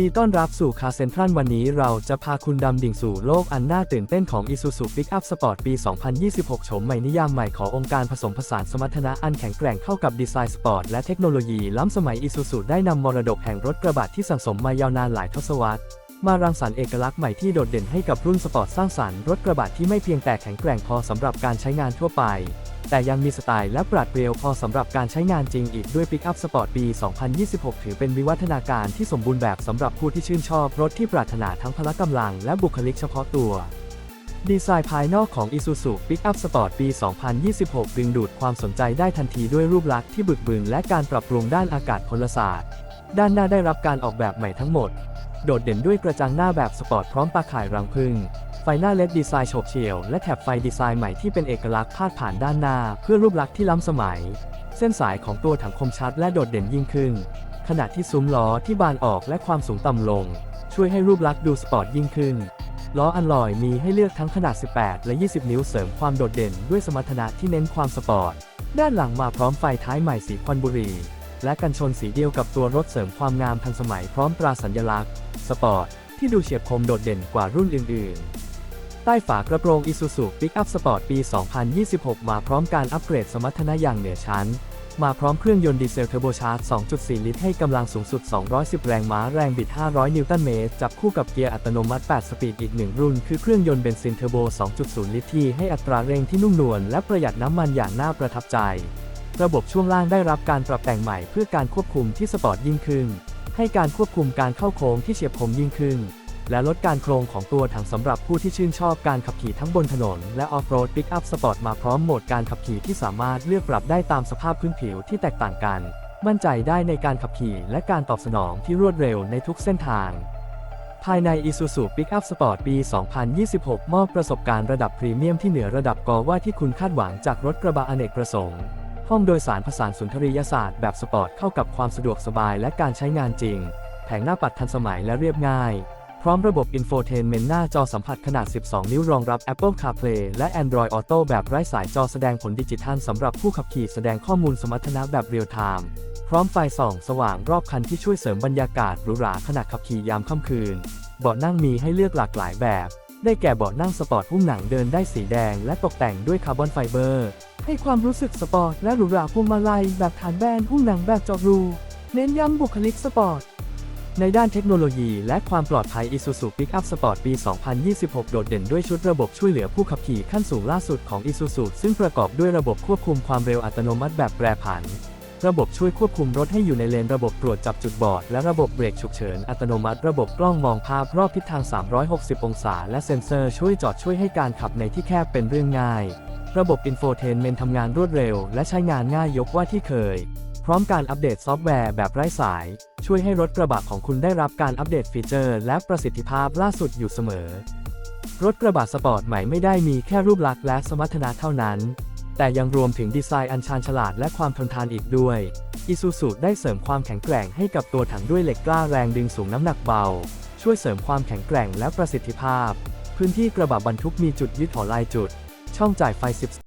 ดีต้อนรับสู่คาเซนทรัลวันนี้เราจะพาคุณดำดิ่งสู่โลกอันน่าตื่นเต้นของ Isuzu Pickup Sport ปี 2026 โฉมใหม่นิยามใหม่ขององค์การผสมผสานสมรรถนะอันแข็งแกร่งเข้ากับดีไซน์สปอร์ตและเทคโนโลยีล้ำสมัย Isuzu ได้นำมรดกแห่งรถกระบะที่สั่งสมมายาวนานหลายทศวรรษ มารังสรรค์เอกลักษณ์ใหม่ที่โดดเด่นให้กับรุ่นสปอร์ตสร้างสรรค์รถกระบะที่ไม่เพียงแต่แข็งแกร่งพอสำหรับการใช้งานทั่วไป แต่ยังมีสไตล์และปราดเปรียวพอสำหรับการใช้งานจริงอีกด้วย Pickup Sport ปี 2026 ถือเป็นวิวัฒนาการที่สมบูรณ์แบบสำหรับผู้ที่ชื่นชอบรถที่ปรารถนาทั้งพละกำลังและบุคลิกเฉพาะตัวดีไซน์ภายนอกของ Isuzu Pickup Sport ปี 2026 ดึงดูดความสนใจได้ทันทีด้วยรูปลักษณ์ที่บึกบึนและการปรับปรุงด้านอากาศพลศาสตร์ ด้านหน้าได้รับการออกแบบใหม่ทั้งหมด โดดเด่นด้วยกระจังหน้าแบบสปอร์ตพร้อมตาข่ายรังผึ้ง ไฟหน้าเลดดีไซน์โฉบเฉี่ยวและแถบไฟดีไซน์ใหม่ที่เป็นเอกลักษณ์พาดผ่านด้านหน้า เพื่อรูปลักษณ์ที่ล้ำสมัย เส้นสายของตัวถังคมชัดและโดดเด่นยิ่งขึ้น ขณะที่ซุ้มล้อที่บานออกและความสูงต่ำลง ช่วยให้รูปลักษณ์ดูสปอร์ตยิ่งขึ้นล้ออันลอยมีให้เลือกทั้งขนาด 18 และ 20 นิ้วเสริมความโดดเด่นด้วยสมรรถนะที่เน้นความสปอร์ต ด้านหลังมาพร้อมไฟท้ายใหม่สีควันบุรี และกันชนสีเดียวกับตัวรถเสริมความงามทันสมัยพร้อมตราสัญลักษณ์ สปอร์ตที่ดูเฉียบคมโดดเด่นกว่ารุ่นอื่นๆ ต้ฝากระโปรง Isuzu Pickup Sport ปี 2026 มาพร้อมการอัปเกรดสมรรถนะอย่างเหนือชั้น มาพร้อมเครื่องยนต์ดีเซลเทอร์โบชาร์จ 2.4 ลิตรให้กำลังสูงสุด 210 แรงม้าแรงบิด 500 นิวตันเมตร จับคู่กับเกียร์อัตโนมัติ 8 สปีดอีกหนึ่งรุ่น คือเครื่องยนต์เบนซินเทอร์โบ 2.0 ลิตรที่ให้อัตราเร่งที่นุ่มนวลและประหยัดน้ำมันอย่างน่าประทับใจ ระบบช่วงล่างได้รับการปรับแต่งใหม่เพื่อการควบคุมที่สปอร์ตยิ่งขึ้น ให้การควบคุมการเข้าโค้งที่เฉียบคมยิ่งขึ้น และลดการโครงของตัวถังสำหรับผู้ที่ชื่นชอบการขับขี่ทั้งบนถนน และออฟโรดปิกอัพสปอร์ตมาพร้อมโหมดการขับขี่ที่สามารถเลือกปรับได้ตามสภาพพื้นผิวที่แตกต่างกัน มั่นใจได้ในการขับขี่และการตอบสนองที่รวดเร็วในทุกเส้นทาง ภายใน Isuzu Pickup Sport ปี 2026 มอบประสบการณ์ระดับพรีเมียมที่เหนือระดับกอว่าที่คุณคาดหวังจากรถกระบะอเนกประสงค์ห้องโดยสารผสานสุนทรียศาสตร์แบบสปอร์ตเข้ากับความสะดวกสบายและการใช้งานจริง แผงหน้าปัดทันสมัยและเรียบง่าย พร้อมระบบ Infotainment หน้าจอสัมผัสขนาด 12 นิ้วรองรับ Apple CarPlay และ Android Auto แบบไร้สายจอแสดงผลดิจิทัลสำหรับผู้ขับขี่แสดงข้อมูลสมรรถนะแบบเรียลไทม์พร้อมไฟส่องสว่างรอบคันที่ช่วยเสริมบรรยากาศหรูหราขณะขับขี่ยามค่ำคืน เบาะนั่งมีให้เลือกหลากหลายแบบ ได้แก่เบาะนั่งสปอร์ตหุ้มหนังเดินได้สีแดง และตกแต่งด้วยคาร์บอนไฟเบอร์ ให้ความรู้สึกสปอร์ตและหรูหราพวงมาลัยแบบฐานแบนหุ้มหนังแบบจอรู เน้นย้ำบุคลิกสปอร์ต ในด้านเทคโนโลยีและความปลอดภัย Isuzu Pickup Sport ปี 2026 โดดเด่นด้วยชุดระบบช่วยเหลือผู้ขับขี่ขั้นสูงล่าสุดของ Isuzu ซึ่งประกอบด้วยระบบควบคุมความเร็วอัตโนมัติแบบแปรผัน ระบบช่วยควบคุมรถให้อยู่ในเลน ระบบตรวจจับจุดบอด และระบบเบรกฉุกเฉินอัตโนมัติ ระบบกล้องมองภาพรอบทิศทาง 360 องศา และเซ็นเซอร์ช่วยจอดช่วยให้การขับในที่แคบเป็นเรื่องง่าย ระบบ Infotainment ทำงานรวดเร็ว และใช้งานง่ายยกว่าที่เคย พร้อมการอัปเดตซอฟต์แวร์แบบไร้สาย ช่วยให้รถกระบะของคุณได้รับการอัปเดตฟีเจอร์ และประสิทธิภาพล่าสุดอยู่เสมอ รถกระบะสปอร์ตใหม่ไม่ได้มีแค่รูปลักษณ์และสมรรถนะเท่านั้น แต่ยังรวมถึงดีไซน์อันชาญฉลาดและความทนทานอีกด้วย Isuzu ได้เสริมความแข็งแกร่งให้กับตัวถังด้วยเหล็กกล้าแรงดึงสูงน้ำหนักเบา ช่วยเสริมความแข็งแกร่งและประสิทธิภาพ พื้นที่กระบะบรรทุกมีจุดยึดหัวลายจุด ช่องจ่ายไฟ 10